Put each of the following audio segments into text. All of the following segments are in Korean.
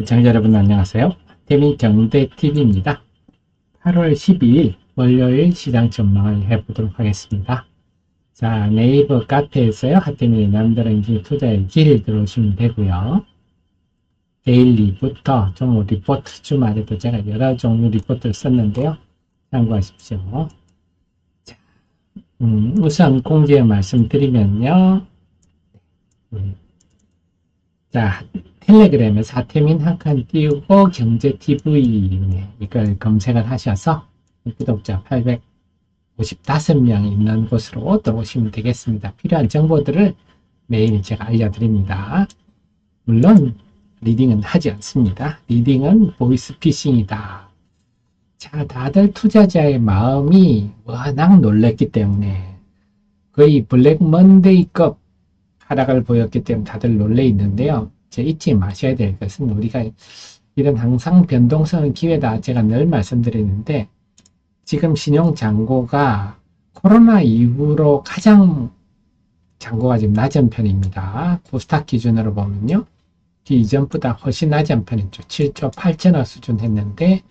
시청자 여러분 안녕하세요. 태민 경제TV입니다. 8월 12일 월요일 시장 전망을 해보도록 하겠습니다. 자, 네이버 카페에서요. 하태민의 남다른길 투자의 길 들어오시면 되고요. 데일리부터 종목 리포트 주말에도 제가 여러 종류 리포트를 썼는데요. 참고하십시오. 자, 음, 우선 공지에 말씀드리면요. 음, 자, 텔레그램에 사태민 한 칸 띄우고 경제TV 네, 이걸 검색을 하셔서 구독자 855명 있는 곳으로 들어오시면 되겠습니다. 필요한 정보들을 매일 제가 알려드립니다. 물론 리딩은 하지 않습니다. 리딩은 보이스피싱이다. 자, 다들 투자자의 마음이 워낙 놀랬기 때문에 거의 블랙 먼데이급 하락을 보였기 때문에 다들 놀래 있는데요. 제 잊지 마셔야 될 것은 우리가 이런 항상 변동성은 기회다. 제가 늘 말씀드리는데 지금 신용 잔고가 코로나 이후로 가장 잔고가 지금 낮은 편입니다. 코스닥 기준으로 보면요. 그 이전보다 훨씬 낮은 편이죠. 7조 8천억 수준 했는데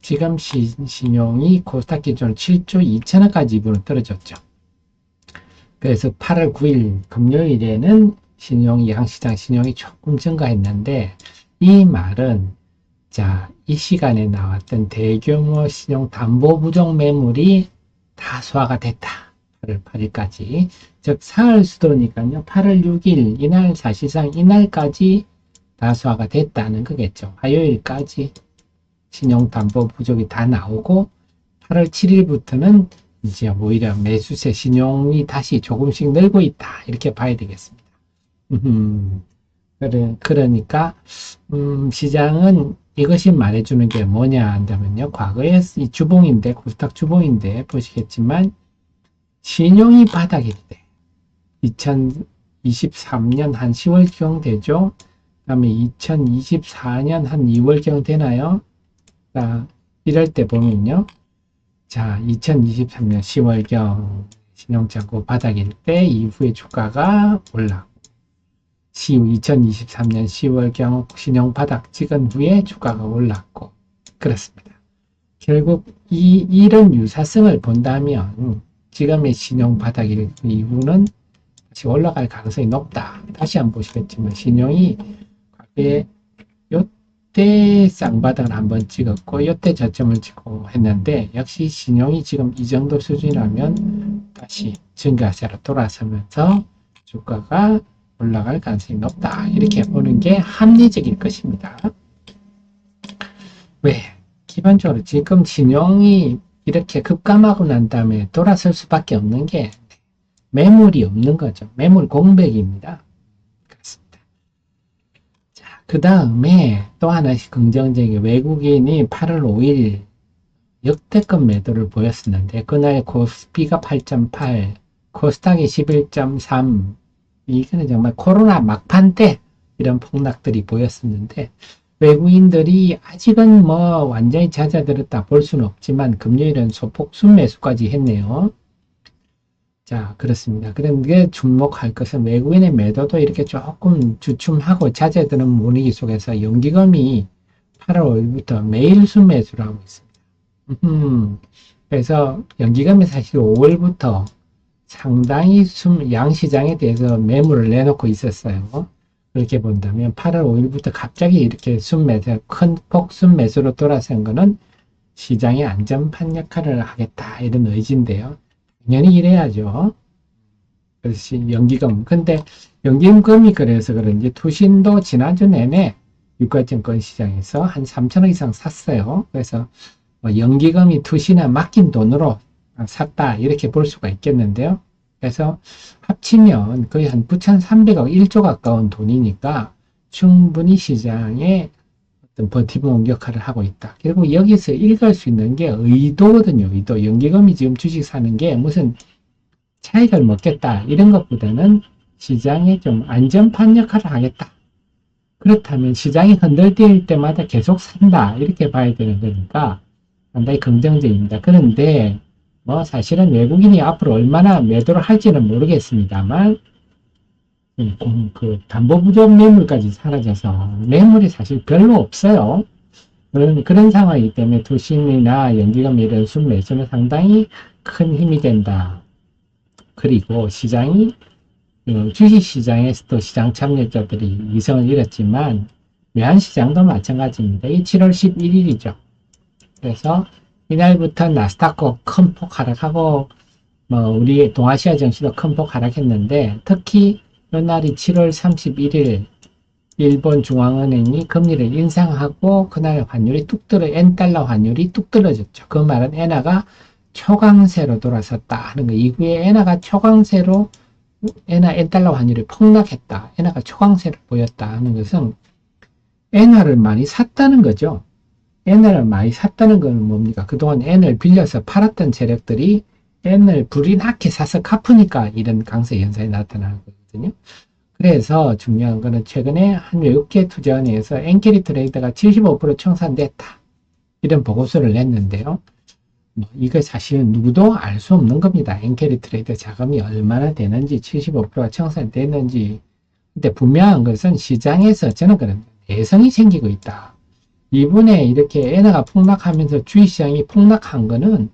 지금 시, 신용이 코스닥 기준으로 7조 2천억까지 입으로 떨어졌죠. 그래서 8월 9일 금요일에는 신용 예상시장 신용이 조금 증가했는데 이 말은 자, 이 시간에 나왔던 대규모 신용 담보 부족 매물이 다 소화가 됐다. 8월 8일까지. 즉 사흘 수도니까요. 8월 6일 이날 사실상 이날까지 다 소화가 됐다는 거겠죠. 화요일까지 신용 담보 부족이 다 나오고 8월 7일부터는 이제 오히려 매수세 신용이 다시 조금씩 늘고 있다. 이렇게 봐야 되겠습니다. 음, 그러니까, 음, 시장은 이것이 말해주는 게 뭐냐 한다면요. 과거에 이 주봉인데, 코스닥 주봉인데, 보시겠지만, 신용이 바닥일 때, 2023년 한 10월경 되죠. 그 다음에 2024년 한 2월경 되나요? 자, 이럴 때 보면요. 자, 2023년 10월경 신용장고 바닥일 때 이후에 주가가 올라. 2023년 10월경 신용 바닥 찍은 후에 주가가 올랐고 그렇습니다. 결국 이 이런 유사성을 본다면 지금의 신용 바닥일 이후는 다시 올라갈 가능성이 높다. 다시 한번 보시겠지만 신용이 과거에 요 때 쌍바닥을 한번 찍었고 요때 저점을 찍고 했는데 역시 신용이 지금 이 정도 수준이라면 다시 증가세로 돌아서면서 주가가 올라갈 가능성이 높다. 이렇게 보는 게 합리적일 것입니다. 왜? 기본적으로 지금 신용이 이렇게 급감하고 난 다음에 돌아설 수밖에 없는 게 매물이 없는 거죠. 매물 공백입니다. 자, 그 다음에 또 하나씩 긍정적인 외국인이 8월 5일 역대급 매도를 보였었는데 그날 코스피가 8.8, 코스닥이 11.3, 이거는 정말 코로나 막판 때 이런 폭락들이 보였었는데 외국인들이 아직은 뭐 완전히 잦아들었다 볼 수는 없지만 금요일은 소폭 순매수까지 했네요. 자 그렇습니다. 그런데 주목할 것은 외국인의 매도도 이렇게 조금 주춤하고 잦아드는 분위기 속에서 연기금이 8월 5일부터 매일 순매수를 하고 있습니다. 음, 그래서 연기금이 사실 5월부터 상당히 숨, 양시장에 대해서 매물을 내놓고 있었어요. 그렇게 본다면 8월 5일부터 갑자기 이렇게 순매수, 큰 폭 순매수로 돌아선 거는 시장의 안전판 역할을 하겠다 이런 의지인데요. 당연히 이래야죠. 그래서 연기금. 근데 연기금이 그래서 그런지 투신도 지난주 내내 유가증권 시장에서 한 3천억 이상 샀어요. 그래서 뭐 연기금이 투신에 맡긴 돈으로 샀다 이렇게 볼 수가 있겠는데요. 그래서 합치면 거의 한 9,300억 1조 가까운 돈이니까 충분히 시장에 어떤 버티봉 역할을 하고 있다. 결국 여기서 읽을 수 있는 게 의도거든요. 의도. 연기금이 지금 주식 사는 게 무슨 차익을 먹겠다 이런 것보다는 시장에 좀 안전판 역할을 하겠다. 그렇다면 시장이 흔들릴 때마다 계속 산다 이렇게 봐야 되는 거니까 상당히 긍정적입니다. 그런데 뭐 사실은 외국인이 앞으로 얼마나 매도를 할지는 모르겠습니다만 그 담보 부족 매물까지 사라져서 매물이 사실 별로 없어요. 그런, 그런 상황이기 때문에 투심이나 연기금 이런 순매수는 상당히 큰 힘이 된다. 그리고 시장이 어, 주식시장에서 도 시장 참여자들이 이성을 잃었지만 외환시장도 마찬가지입니다. 이 7월 11일이죠. 그래서 이날부터 나스닥도 큰 폭 하락하고 뭐 우리 동아시아 증시도 큰 폭 하락했는데 특히 이날이 7월 31일 일본 중앙은행이 금리를 인상하고 그날 환율이 뚝 떨어 엔달러 환율이 뚝 떨어졌죠. 그 말은 엔화가 초강세로 돌아섰다 하는 거. 이후에 엔화가 초강세로 엔화 엔달러 환율이 폭락했다. 엔화가 초강세를 보였다 하는 것은 엔화를 많이 샀다는 거죠. 엔화를 많이 샀다는 건 뭡니까? 그동안 엔을 빌려서 팔았던 세력들이 엔을 불이 나게 사서 갚으니까 이런 강세 현상이 나타나는 거 거든요. 그래서 중요한 거는 최근에 한 외국계 투자은행에서 엔캐리 트레이더가 75% 청산됐다. 이런 보고서를 냈는데요. 뭐 이거 사실은 누구도 알 수 없는 겁니다. 엔캐리 트레이더 자금이 얼마나 되는지, 75%가 청산됐는지. 근데 분명한 것은 시장에서 저는 그런 내성이 생기고 있다. 이번에 이렇게 엔화가 폭락하면서 주식시장이 폭락한 거는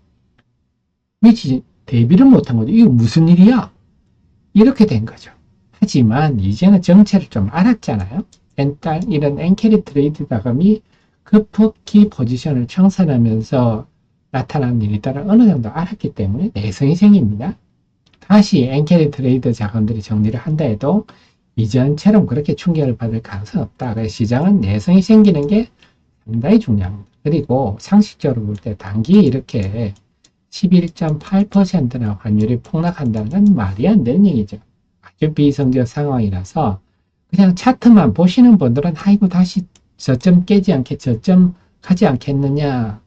미치 대비를 못한 거죠. 이거 무슨 일이야? 이렇게 된 거죠. 하지만 이제는 정체를 좀 알았잖아요. 엔딸 이런 엔캐리 트레이드 자금이 급격히 포지션을 청산하면서 나타난 일이다를 어느 정도 알았기 때문에 내성이 생깁니다. 다시 엔캐리 트레이드 자금들이 정리를 한다 해도 이전처럼 그렇게 충격을 받을 가능성은 없다. 그래서 시장은 내성이 생기는 게 상당히 중요합니다. 그리고 상식적으로 볼 때 단기에 이렇게 11.8%나 환율이 폭락한다는 건 말이 안 되는 얘기죠. 아주 비성적 상황이라서 그냥 차트만 보시는 분들은 아이고 다시 저점 깨지 않게 저점 가지 않겠느냐.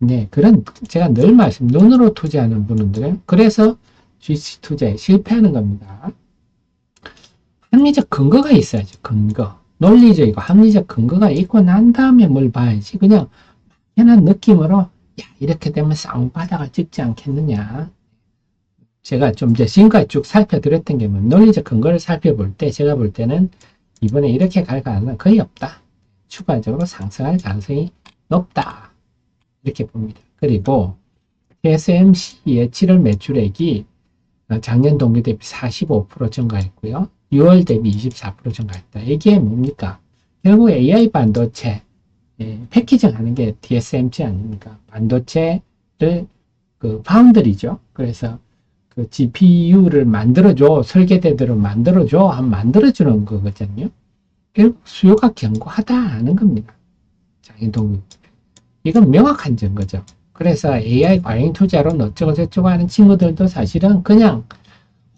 네 그런 제가 늘 말씀 눈으로 투자하는 분들은 그래서 주식 투자에 실패하는 겁니다. 합리적 근거가 있어야죠 근거. 논리적이고 합리적 근거가 있고 난 다음에 뭘 봐야지. 그냥 그냥 느낌으로 야 이렇게 되면 쌍바닥을 찍지 않겠느냐 제가 좀 이제 지금까지 쭉 살펴드렸던 게 뭐, 논리적 근거를 살펴볼 때 제가 볼 때는 이번에 이렇게 갈 가능성은 거의 없다. 추가적으로 상승할 가능성이 높다. 이렇게 봅니다. 그리고 TSMC의 7월 매출액이 어, 작년 동기 대비 45% 증가했고요. 6월 대비 24% 증가했다. 이게 뭡니까? 결국 AI 반도체 예, 패키징 하는 게 TSMC 아닙니까? 반도체를 그 파운드리죠. 그래서 그 GPU를 만들어줘, 설계대대로 만들어줘, 한 만들어주는 거거든요. 결국 수요가 견고하다 하는 겁니다. 장인동 이건 명확한 증거죠. 그래서 AI 과잉 투자로 어쩌고 저쩌고 하는 친구들도 사실은 그냥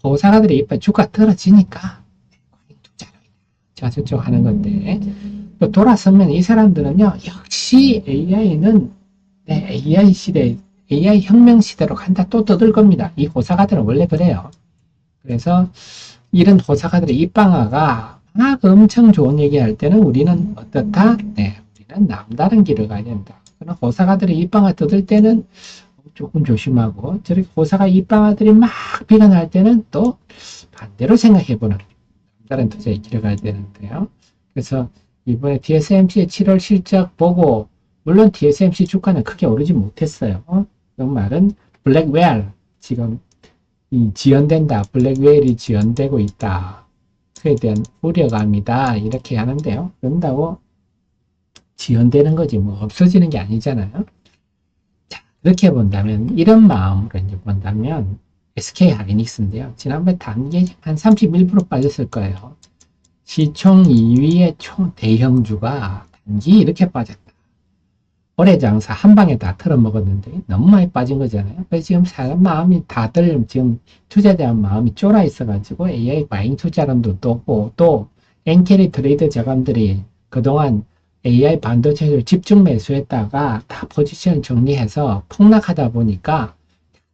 호사가들이 이빨 주가 떨어지니까 과잉 투자로 저저쩌고 하는 건데 또 돌아서면 이 사람들은요 역시 AI는 네, AI 시대 AI 혁명 시대로 간다 또 떠들 겁니다. 이 호사가들은 원래 그래요. 그래서 이런 호사가들의 입방아가 막 엄청 좋은 얘기할 때는 우리는 어떻다? 네, 우리는 남다른 길을 가야 된다. 그런 호사가들의 입방아 떠들 때는 조금 조심하고 저렇게 호사가 입방아들이 막 비난할 때는 또 반대로 생각해보는 남다른 투자의 길을 가야 되는데요. 그래서 이번에 TSMC의 7월 실적 보고 물론 TSMC 주가는 크게 오르지 못했어요. 그 말은 블랙웨어 지금 이 지연된다. 블랙웨어이 지연되고 있다. 그에 대한 우려감이다. 이렇게 하는데요. 그런다고 지연되는 거지 뭐 없어지는 게 아니잖아요. 자, 이렇게 본다면 이런 마음으로 이제 본다면 SK 하이닉스인데요. 지난번에 단기 한31% 빠졌을 거예요. 시총 2위의 총 대형주가 단기 이렇게 빠졌다. 올해 장사 한 방에 다 털어먹었는데 너무 많이 빠진 거잖아요. 그래서 지금 사람 마음이 다들 지금 투자에 대한 마음이 쫄아 있어가지고 AI 바잉 투자론도 또고 또 엔캐리 트레이드 자금들이 그동안 AI 반도체를 집중 매수했다가 다 포지션 정리해서 폭락하다 보니까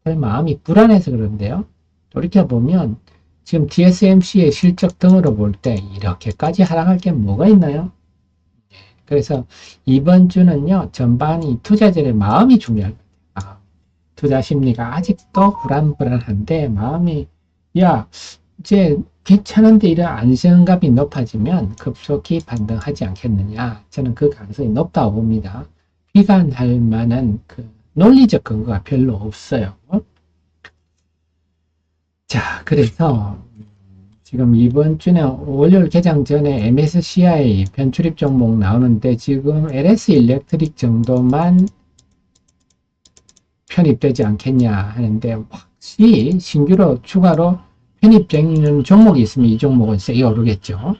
다들 마음이 불안해서 그런데요. 돌이켜보면 지금 TSMC의 실적 등으로 볼 때 이렇게까지 하락할 게 뭐가 있나요? 그래서 이번 주는요, 전반이 투자자의 마음이 거예요. 아, 투자 심리가 아직도 불안불안한데, 마음이, 야, 이제 괜찮은데 이런 안정감이 높아지면 급속히 반등하지 않겠느냐. 저는 그 가능성이 높다고 봅니다. 비관할 만한 그 논리적 근거가 별로 없어요. 자, 그래서 지금 이번 주는 월요일 개장 전에 MSCI 변출입 종목 나오는데 지금 LS 일렉트릭 정도만 편입되지 않겠냐 하는데 혹시 신규로 추가로 편입되는 종목이 있으면 이 종목은 세게 오르겠죠.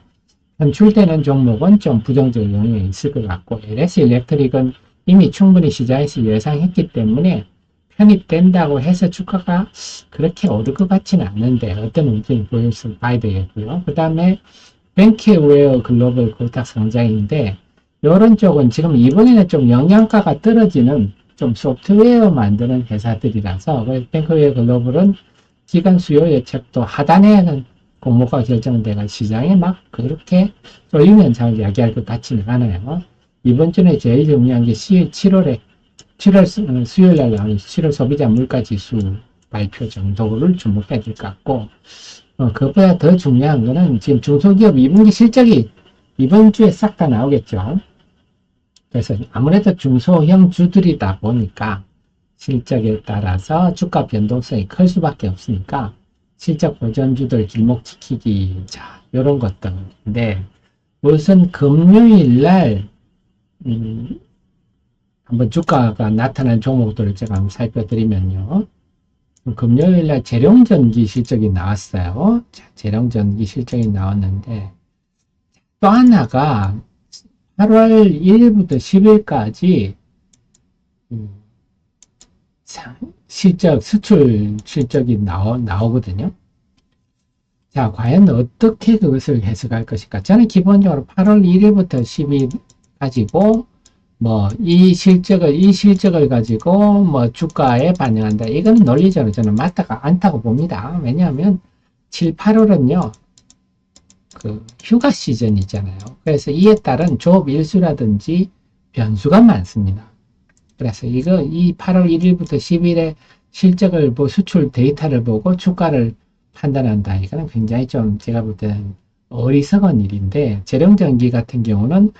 편출되는 종목은 좀 부정적 영향이 있을 것 같고 LS 일렉트릭은 이미 충분히 시장에서 예상했기 때문에 편입된다고 해서 주가가 그렇게 오를 것 같지는 않는데 어떤 움직임을 보일지 봐야 되겠고요. 그 다음에 뱅크웨어 글로벌 골탁 성장인데 이런 쪽은 지금 이번에는 좀 영양가가 떨어지는 좀 소프트웨어 만드는 회사들이라서 뱅크웨어 글로벌은 기간 수요 예측도 하단에는 공모가 결정돼가 시장에 막 그렇게 쏠림 현상을 이야기할 것 같지는 않아요. 이번 주에 제일 중요한 게 7월에 7월 수- 어, 수요일 날 나오는 7월 소비자 물가 지수 발표 정도를 주목해야 될 것 같고 어, 그보다 더 중요한 거는 지금 중소기업 2분기 실적이 이번 주에 싹 다 나오겠죠. 그래서 아무래도 중소형 주들이다 보니까 실적에 따라서 주가 변동성이 클 수밖에 없으니까 실적 보전주들 길목 지키기 자 이런 것들인데 우선 금요일 날 음, 한번 주가가 나타난 종목들을 제가 한번 살펴드리면요. 금요일 날 재룡전기 실적이 나왔어요. 자, 재룡전기 실적이 나왔는데 또 하나가 8월 1일부터 10일까지 음, 실적, 수출 실적이 나오, 나오거든요. 자, 과연 어떻게 그것을 해석할 것일까? 저는 기본적으로 8월 1일부터 10일 가지고 뭐 이 실적을 이 실적을 가지고 뭐 주가에 반영한다. 이거는 논리적으로 저는 맞다가 않다고 봅니다. 왜냐하면 7, 8월은요. 그 휴가 시즌이잖아요. 그래서 이에 따른 조업 일수라든지 변수가 많습니다. 그래서 이거 이 8월 1일부터 10일에 실적을 보 수출 데이터를 보고 주가를 판단한다. 이거는 굉장히 좀 제가 볼 때는 어리석은 일인데 재령전기 같은 경우는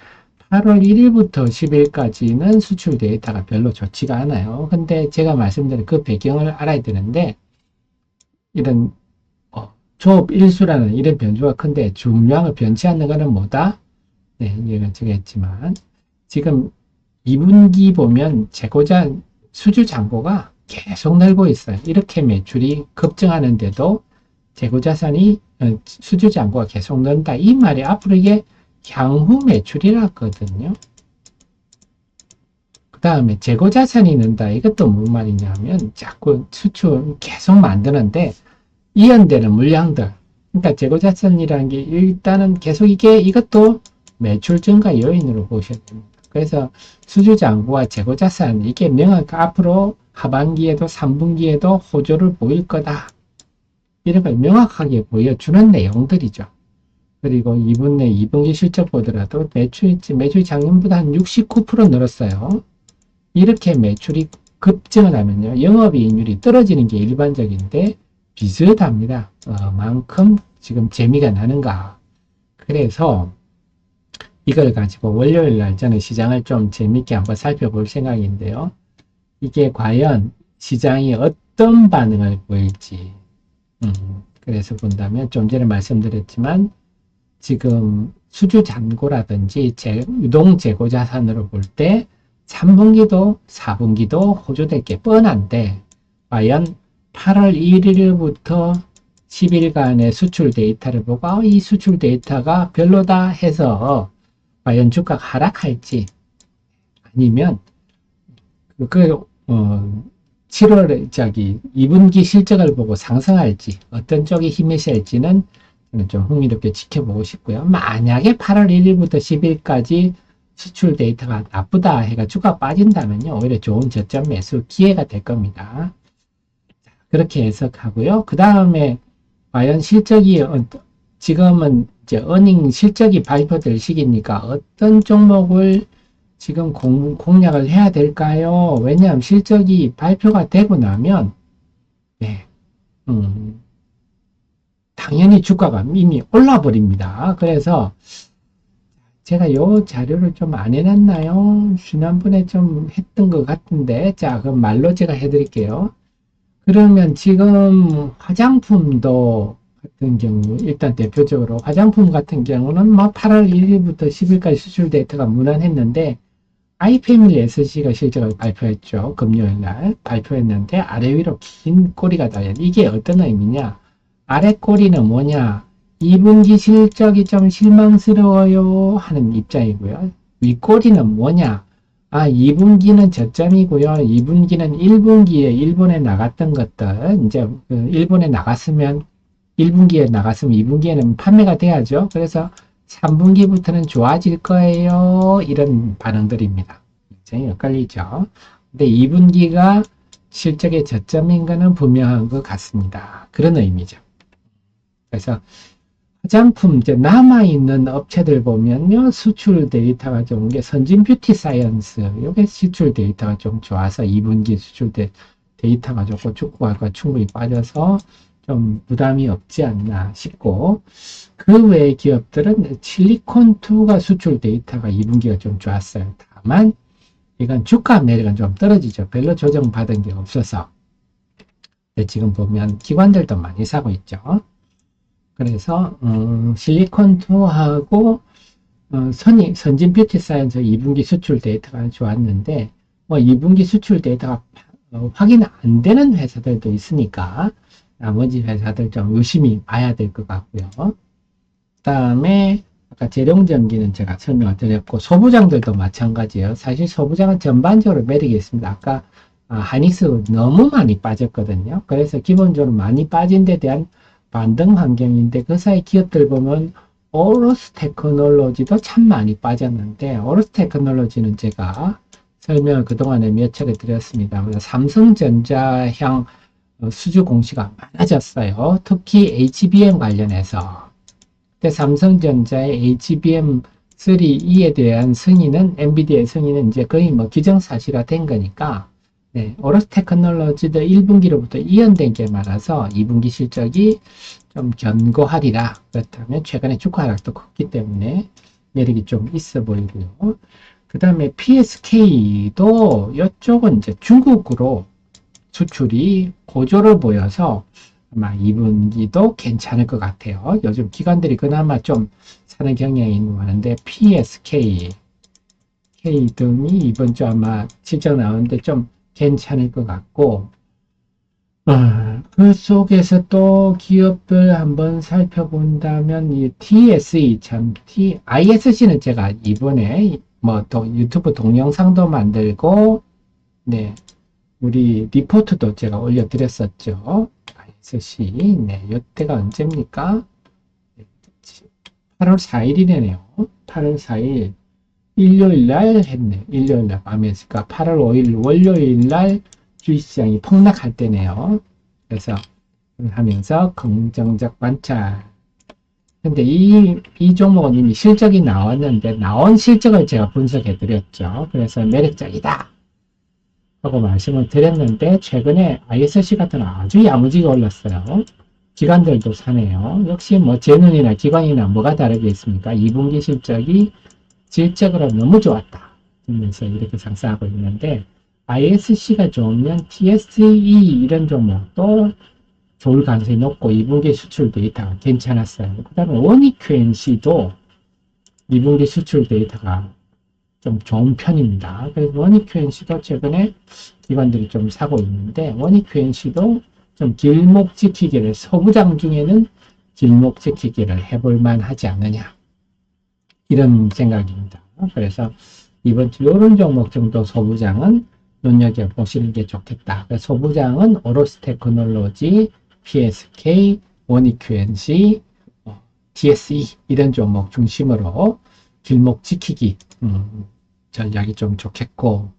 8월 1일부터 10일까지는 수출 데이터가 별로 좋지가 않아요. 근데 제가 말씀드린 그 배경을 알아야 되는데 이런 어, 조업 일수라는 이런 변수가 큰데 중요한 변치 않는 거는 뭐다? 네, 이건 제가 했지만 지금 2분기 보면 재고자 수주 잔고가 계속 늘고 있어요. 이렇게 매출이 급증하는데도 재고자산이 어, 수주 잔고가 계속 는다. 이 말이 앞으로 이게 향후 매출이라거든요. 그 다음에 재고 자산이 는다. 이것도 무슨 말이냐면 자꾸 수출 계속 만드는데 이연되는 물량들. 그러니까 재고 자산이라는 게 일단은 계속 이게 이것도 매출 증가 요인으로 보셔야 됩니다. 그래서 수주 장부와 재고 자산 이게 명확 앞으로 하반기에도 3분기에도 호조를 보일 거다. 이런 걸 명확하게 보여주는 내용들이죠. 그리고 2분 내 2분기 실적 보더라도 매출, 매출이 작년보다 한 69% 늘었어요. 이렇게 매출이 급증을 하면요. 영업이익률이 떨어지는 게 일반적인데 비슷합니다. 어, 만큼 지금 재미가 나는가. 그래서 이걸 가지고 월요일 날 저는 시장을 좀 재밌게 한번 살펴볼 생각인데요. 이게 과연 시장이 어떤 반응을 보일지. 음, 그래서 본다면 좀 전에 말씀드렸지만 지금 수주 잔고라든지 재, 유동 재고 자산으로 볼 때 3분기도 4분기도 호조될 게 뻔한데 과연 8월 1일부터 10일간의 수출 데이터를 보고 아, 이 수출 데이터가 별로다 해서 과연 주가가 하락할지 아니면 그 어, 7월 저기 2분기 실적을 보고 상승할지 어떤 쪽이 힘이 셀지는 좀 흥미롭게 지켜보고 싶고요. 만약에 8월 1일부터 10일까지 수출 데이터가 나쁘다 해가 주가 빠진다면요. 오히려 좋은 저점 매수 기회가 될 겁니다. 그렇게 해석하고요. 그 다음에 과연 실적이 어, 지금은 이제 어닝 실적이 발표될 시기니까 어떤 종목을 지금 공, 공략을 해야 될까요? 왜냐하면 실적이 발표가 되고 나면 네, 음, 당연히 주가가 이미 올라 버립니다. 그래서 제가 요 자료를 좀 안 해놨나요? 지난번에 좀 했던 것 같은데, 자, 그럼 말로 제가 해드릴게요. 그러면 지금 화장품도 같은 경우, 일단 대표적으로 화장품 같은 경우는 뭐 8월 1일부터 10일까지 수출 데이터가 무난했는데, 아이패밀리 SC가 실적을 발표했죠. 금요일 날 발표했는데, 아래 위로 긴 꼬리가 달려. 이게 어떤 의미냐? 아래 꼬리는 뭐냐? 2분기 실적이 좀 실망스러워요 하는 입장이고요. 윗꼬리는 뭐냐? 아, 2분기는 저점이고요. 2분기는 1분기에 일본에 나갔던 것들, 이제 그 일본에 나갔으면 1분기에 나갔으면 2분기에는 판매가 돼야죠. 그래서 3분기부터는 좋아질 거예요. 이런 반응들입니다. 굉장히 헷갈리죠. 근데 2분기가 실적의 저점인 거는 분명한 것 같습니다. 그런 의미죠. 그래서 화장품 이제 남아 있는 업체들 보면요. 수출 데이터가 좋은 게 선진 뷰티 사이언스. 요게 수출 데이터가 좀 좋아서 2분기 수출 데, 데이터가 좋고 축구가 충분히 빠져서 좀 부담이 없지 않나 싶고 그 외의 기업들은 실리콘2가 수출 데이터가 2분기가 좀 좋았어요. 다만 이건 주가 매력은 좀 떨어지죠. 별로 조정 받은 게 없어서. 지금 보면 기관들도 많이 사고 있죠. 그래서 음, 실리콘2하고 어, 선이, 선진 뷰티 사이언스 2분기 수출 데이터가 좋았는데 뭐 2분기 수출 데이터가 어, 확인 안 되는 회사들도 있으니까 나머지 회사들 좀 유심히 봐야 될 것 같고요. 그 다음에 아까 재룡전기는 제가 설명을 드렸고 소부장들도 마찬가지예요. 사실 소부장은 전반적으로 매력이 있습니다. 아까 아, 하닉스 너무 많이 빠졌거든요. 그래서 기본적으로 많이 빠진 데 대한 반등 환경인데 그 사이 기업들 보면 오로스 테크놀로지도 참 많이 빠졌는데 오로스 테크놀로지는 제가 설명을 그동안에 몇 차례 드렸습니다. 삼성전자향 어, 수주 공시가 많아졌어요. 특히 HBM 관련해서 그때 삼성전자의 HBM3E에 대한 승인은 엔비디아의 승인은 이제 거의 뭐 기정사실화 된 거니까 네, 오로스 테크놀로지도 1분기로부터 이연된 게 많아서 2분기 실적이 좀 견고하리라. 그렇다면 최근에 주가 하락도 컸기 때문에 매력이 좀 있어 보이고요. 그 다음에 PSK도 이쪽은 이제 중국으로 수출이 고조를 보여서 아마 2분기도 괜찮을 것 같아요. 요즘 기관들이 그나마 좀 사는 경향이 많은데 PSK, K 등이 이번 주 아마 실적 나오는데 좀 괜찮을 것 같고, 아, 그 속에서 또 기업들 한번 살펴본다면, 이 TSE 참, T, ISC는 제가 이번에 뭐 또 유튜브 동영상도 만들고, 네, 우리 리포트도 제가 올려드렸었죠. ISC, 네, 이때가 언제입니까? 8월 4일이네요. 8월 4일. 일요일 날 했네. 일요일 날 밤에 했으니까 8월 5일 월요일 날 주식시장이 폭락할 때네요. 그래서 하면서 긍정적 관찰. 근데 이, 이 종목은 이미 실적이 나왔는데 나온 실적을 제가 분석해 드렸죠. 그래서 매력적이다. 하고 말씀을 드렸는데 최근에 ISC 같은 건 아주 야무지게 올랐어요. 기관들도 사네요. 역시 뭐 재능이나 기관이나 뭐가 다르게 있습니까? 2분기 실적이 질적으로 너무 좋았다. 그러면서 이렇게 상승하고 있는데 ISC가 좋으면 TSE 이런 종목도 좋을 가능성이 높고 2분기 수출 데이터가 괜찮았어요. 그 다음에 원익QNC도 2분기 수출 데이터가 좀 좋은 편입니다. 그래서 원익QNC도 최근에 기관들이 좀 사고 있는데 원익QNC도 좀 길목 지키기를 소부장 중에는 길목 지키기를 해볼 만하지 않느냐 이런 생각입니다. 그래서 이번 주 이런 종목 정도 소부장은 눈여겨 보시는 게 좋겠다. 소부장은 오로스 테크놀로지, PSK, 원익QNC, 어, TSE 이런 종목 중심으로 길목 지키기 음, 전략이 좀 좋겠고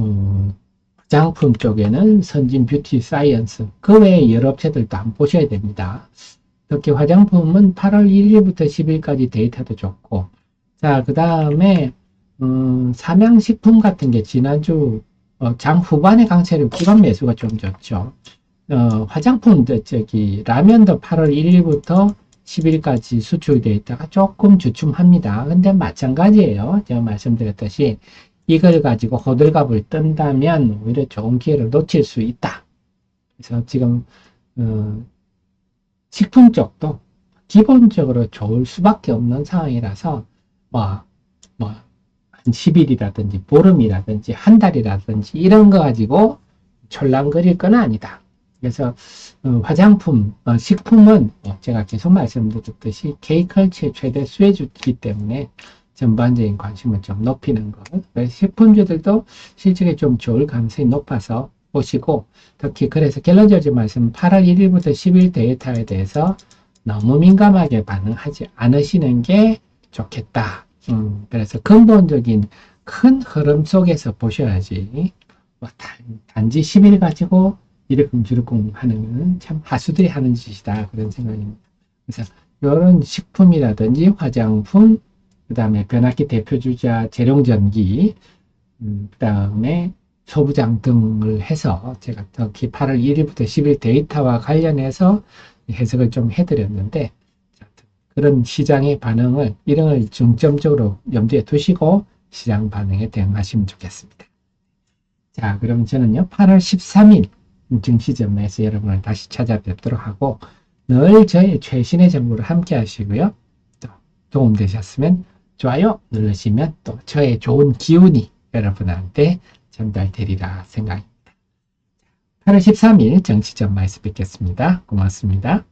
음, 화장품 쪽에는 선진 뷰티 사이언스 그 외에 여러 업체들도 한번 보셔야 됩니다. 특히 화장품은 8월 1일부터 10일까지 데이터도 좋고 자 그 다음에 음, 삼양식품 같은 게 지난주 어, 장 후반에 강세를 기관 매수가 좀 좋죠. 어, 화장품, 저, 저기, 라면도 8월 1일부터 10일까지 수출되어 있다가 조금 주춤합니다. 근데 마찬가지예요. 제가 말씀드렸듯이 이걸 가지고 호들갑을 뜬다면 오히려 좋은 기회를 놓칠 수 있다. 그래서 지금, 어, 식품 쪽도 기본적으로 좋을 수밖에 없는 상황이라서, 뭐, 뭐, 한 10일이라든지, 보름이라든지, 한 달이라든지, 이런 거 가지고 철랑거릴 건 아니다. 그래서, 어, 화장품, 어, 식품은 어, 제가 계속 말씀드렸듯이 K컬치의 최대 수혜주이기 때문에 전반적인 관심을 좀 높이는 것. 식품주들도 실적이 좀 좋을 가능성이 높아서 보시고, 특히 그래서 결론적인 말씀 8월 1일부터 10일 데이터에 대해서 너무 민감하게 반응하지 않으시는 게 좋겠다. 음, 그래서 근본적인 큰 흐름 속에서 보셔야지. 뭐 단, 단지 10일 가지고 이러쿵저러쿵 하는 건참 하수들이 하는 짓이다. 그런 생각입니다. 그래서 이런 식품이라든지 화장품, 그 다음에 변압기 대표주자 재룡전기, 음, 그 다음에 소부장 등을 해서 제가 특히 8월 1일부터 10일 데이터와 관련해서 해석을 좀 해드렸는데 그런 시장의 반응을 이런 걸 중점적으로 염두에 두시고 시장 반응에 대응하시면 좋겠습니다. 자, 그럼 저는요 8월 13일 증시점에서 여러분을 다시 찾아뵙도록 하고 늘 저희 최신의 정보를 함께 하시고요. 또 도움되셨으면 좋아요 누르시면 또 저의 좋은 기운이 여러분한테 전달되리라 생각입니다. 8월 13일 정치점마에서 뵙겠습니다. 고맙습니다.